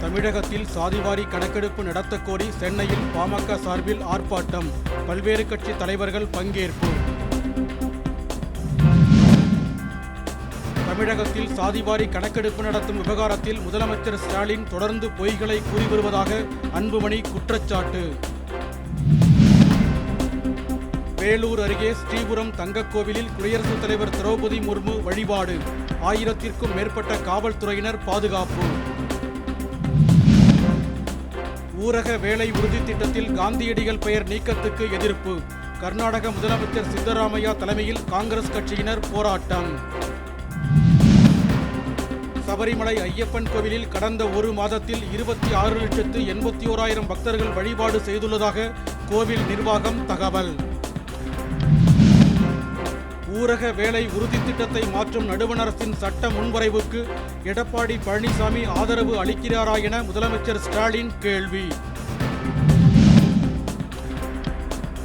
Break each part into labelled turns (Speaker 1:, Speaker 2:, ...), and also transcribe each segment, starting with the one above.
Speaker 1: தமிழகத்தில் சாதிவாரி கணக்கெடுப்பு நடத்தக்கோரி சென்னையில் பாமக சார்பில் ஆர்ப்பாட்டம். பல்வேறு கட்சி தலைவர்கள் பங்கேற்பு. தமிழகத்தில் சாதிவாரி கணக்கெடுப்பு நடத்தும் விவகாரத்தில் முதலமைச்சர் ஸ்டாலின் தொடர்ந்து பொய்களை கூறி வருவதாக அன்புமணி குற்றச்சாட்டு. வேலூர் அருகே ஸ்ரீபுரம் தங்கக்கோவிலில் குடியரசுத் தலைவர் திரௌபதி முர்மு வழிபாடு. ஆயிரத்திற்கும் மேற்பட்ட காவல்துறையினர் பாதுகாப்பு. ஊரக வேலை உறுதி திட்டத்தில் காந்தியடிகள் பெயர் நீக்கத்துக்கு எதிர்ப்பு. கர்நாடக முதலமைச்சர் சித்தராமையா தலைமையில் காங்கிரஸ் கட்சியினர் போராட்டம். சபரிமலை ஐயப்பன் கோவிலில் கடந்த ஒரு மாதத்தில் இருபத்தி ஆறு லட்சத்து எண்பத்தி ஓராயிரம் பக்தர்கள் வழிபாடு செய்துள்ளதாக கோவில் நிர்வாகம் தகவல். ஊரக வேலை உறுதி திட்டத்தை மாற்றும் நடுவண் அரசின் சட்ட முன்வரைவுக்கு எடப்பாடி பழனிசாமி ஆதரவு அளிக்கிறாரா என முதலமைச்சர் ஸ்டாலின் கேள்வி.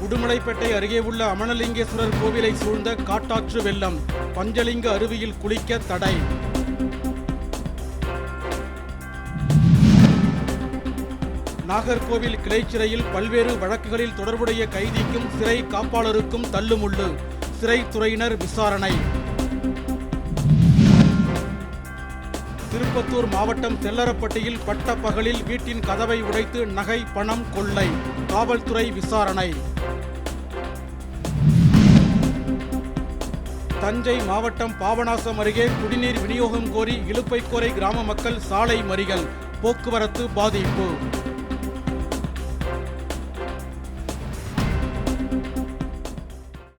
Speaker 1: உடுமலைப்பேட்டை அருகே உள்ள அமனலிங்கேஸ்வரர் கோவிலை சூழ்ந்த காட்டாற்று வெள்ளம் பஞ்சலிங்க அருவியில் குளிக்க தடை. நாகர்கோவில் கிளைச்சிறையில் பல்வேறு வழக்குகளில் தொடர்புடைய கைதிக்கும் சிறை காப்பாளருக்கும் தள்ளுமுள்ளு. சிறைத்துறையினர் விசாரணை. திருப்பத்தூர் மாவட்டம் செல்லரப்பட்டியில் பட்ட பகலில் வீட்டின் கதவை உடைத்து நகை பணம் கொள்ளை. காவல்துறை விசாரணை. தஞ்சை மாவட்டம் பாபநாசம் அருகே குடிநீர் விநியோகம் கோரி இழுப்பைக்கோரை கிராம மக்கள் சாலை மறியல். போக்குவரத்து பாதிப்பு.